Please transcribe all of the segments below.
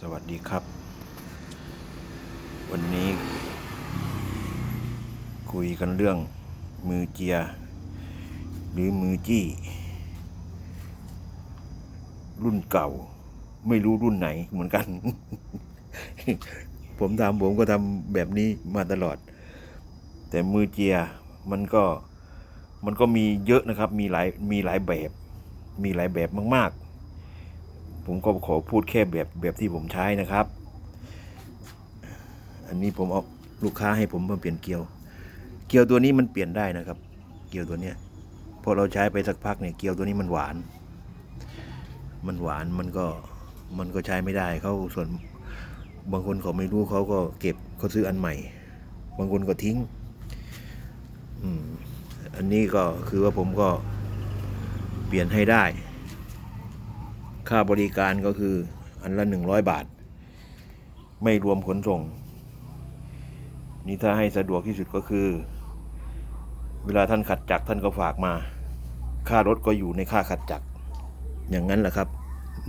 สวัสดีครับ วันนี้ คุยกันเรื่องมือเจีย หรือมือจี้ รุ่นเก่า ไม่รู้รุ่นไหนเหมือนกัน ผมทำผมก็ทำแบบนี้มาตลอด แต่มือเจียมันก็มันก็มีเยอะนะครับ มีหลายมีหลายแบบ มีหลายแบบมากๆ ผมก็ขอพูดแค่แบบแบบที่ผมใช้นะครับ อันนี้ผมเอาลูกค้าให้ผมมาเปลี่ยนเกลียว เกลียวตัวนี้มันเปลี่ยนได้นะครับ เกลียวตัวเนี้ยพอเราใช้ไปสักพักเนี่ยเกลียวตัวนี้มันหวาน มันหวานมันก็มันก็ใช้ไม่ได้เขาส่วนบางคนเขาไม่รู้เขาก็เก็บเขาซื้ออันใหม่ บางคนก็ทิ้ง อืมอันนี้ก็คือว่าผมก็เปลี่ยนให้ได้ ค่าบริการก็คืออันละหนึ่งร้อยบาท ไม่รวมขนส่ง นี่ถ้าให้สะดวกที่สุดก็คือ เวลาท่านขัดจักรท่านก็ฝากมา ค่ารถก็อยู่ในค่าขัดจักรอย่างนั้นแหละครับ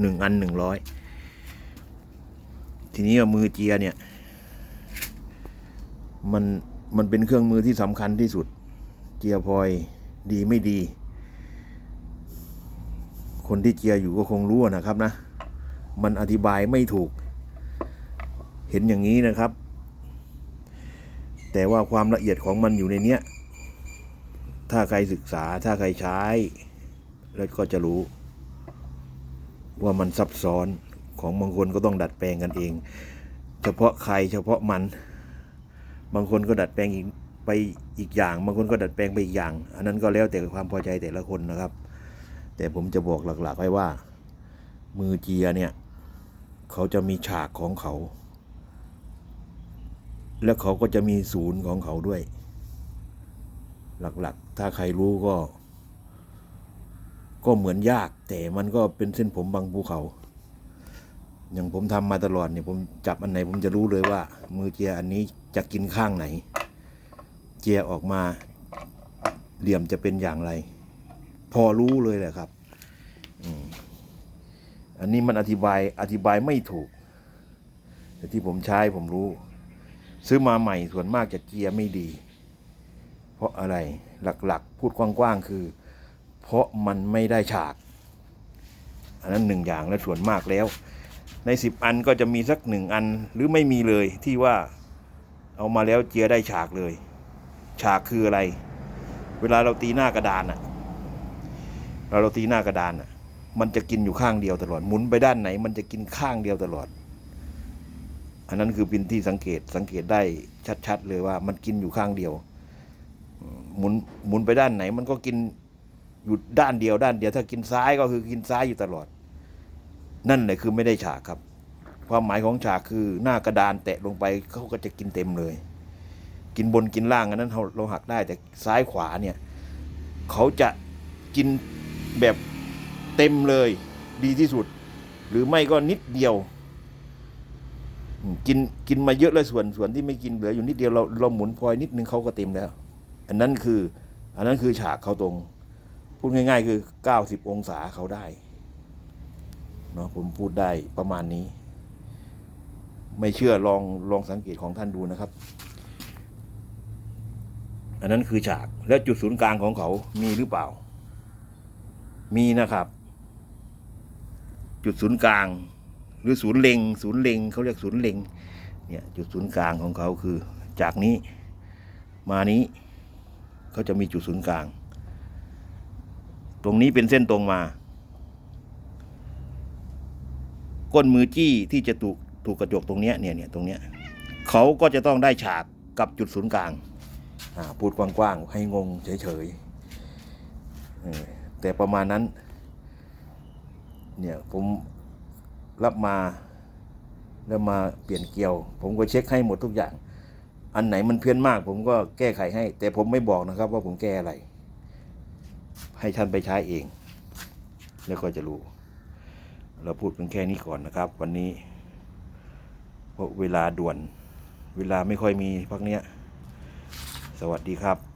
หนึ่งอันหนึ่งร้อยทีนี้มือเจียเนี่ยมันมันเป็นเครื่องมือที่สำคัญที่สุด เจียพลอยดีไม่ดี คนที่เจียอยู่ก็คงรู้นะครับนะ มันอธิบายไม่ถูก เห็นอย่างนี้นะครับ แต่ว่าความละเอียดของมันอยู่ในเนี้ย ถ้าใครศึกษาถ้าใครใช้ แล้วก็จะรู้ ว่ามันซับซ้อนของบางคนก็ต้องดัดแปลงกันเอง เฉพาะใครเฉพาะมัน บางคนก็ดัดแปลงอีกไปอีกอย่าง บางคนก็ดัดแปลงไปอีกอย่าง อันนั้นก็แล้วแต่ความพอใจแต่ละคนนะครับ แต่ผมจะบอกหลักๆไว้ว่า มือเจียเนี่ย เขาจะมีฉากของเขา แล้วเขาก็จะมีศูนย์ของเขาด้วย หลักๆ ถ้าใครรู้ก็ ก็เหมือนยาก แต่มันก็เป็นเส้นผมบางภูเขาอย่างผมทำมาตลอดเนี่ยผมจับอันไหนผมจะรู้เลยว่า มือเจียอันนี้จะกินข้างไหน เจียออกมาเหลี่ยมจะเป็นอย่างไร พอรู้เลยแหละครับอันนี้มันอธิบายอธิบายไม่ถูก แต่ที่ผมใช้ผมรู้ ซื้อมาใหม่ส่วนมากจะเจียร์ไม่ดี เพราะอะไรหลักๆ พูดกว้างๆคือ เพราะมันไม่ได้ฉาก อันนั้นหนึ่งอย่างและส่วนมากแล้ว ในสิบอันก็จะมีสักหนึ่งอันหรือไม่มีเลยที่ว่าเอามาแล้วเจียได้ฉากเลย ฉากคืออะไร เวลาเราตีหน้ากระดานอะ เราเราตีหน้ากระดานอะมันจะกินอยู่ข้างเดียวตลอดหมุนไปด้านไหน มันจะกินข้างเดียวตลอด อันนั้นคือเป็นที่สังเกตสังเกตได้ชัด ๆ เลยว่า มันกินอยู่ข้างเดียวหมุนหมุนไปด้านไหน มันก็กินอยู่ด้านเดียวด้านเดียว ถ้ากินซ้ายก็คือกินซ้ายอยู่ตลอด นั่นแหละคือไม่ได้ฉากครับ ความหมายของฉากคือหน้ากระดานแตะลงไปเขาก็จะกินเต็มเลย กินบนกินล่างอันนั้นเราเราหักได้แต่ซ้ายขวาเนี่ย เขาจะกิน แบบเต็มเลยดีที่สุด หรือไม่ก็นิดเดียว กินกินมาเยอะเลยส่วนส่วนที่ไม่กินเหลืออยู่นิดเดียวเราเราหมุนพลอยนิดนึงเขาก็เต็มแล้ว อันนั้นคือ อันนั้นคือฉากเขาตรง พูดง่าย ๆ คือเก้าสิบองศาเขาได้เนาะผมพูดได้ประมาณนี้ ไม่เชื่อลองลองสังเกตของท่านดูนะครับ อันนั้นคือฉาก แล้วจุดศูนย์กลางของเขามีหรือเปล่า มีนะครับ จุดศูนย์กลาง หรือศูนย์เล็ง ศูนย์เล็งเขาเรียกศูนย์เล็งเนี่ยจุดศูนย์กลางของเขาคือ จากนี้มานี้เขาจะมีจุดศูนย์กลาง ตรงนี้เป็นเส้นตรงมา ก้นมือจี้ที่จะถูกถูกกระจกตรงเนี้ยเนี่ยเนี่ยตรงเนี้ยเขาก็จะต้องได้ฉากกับจุดศูนย์กลางพูดกว้างๆให้งงเฉยๆ แต่ประมาณนั้น เนี่ยผมรับมาแล้วมาเปลี่ยนเกลียว ผมก็เช็คให้หมดทุกอย่าง อันไหนมันเพี้ยนมาก ผมก็แก้ไขให้ แต่ผมไม่บอกนะครับ ว่าผมแก้อะไร ให้ท่านไปใช้เอง แล้วก็จะรู้ เราพูดเพียงแค่นี้ก่อนนะครับ วันนี้เพราะเวลาด่วน เวลาไม่ค่อยมีพักเนี้ย สวัสดีครับ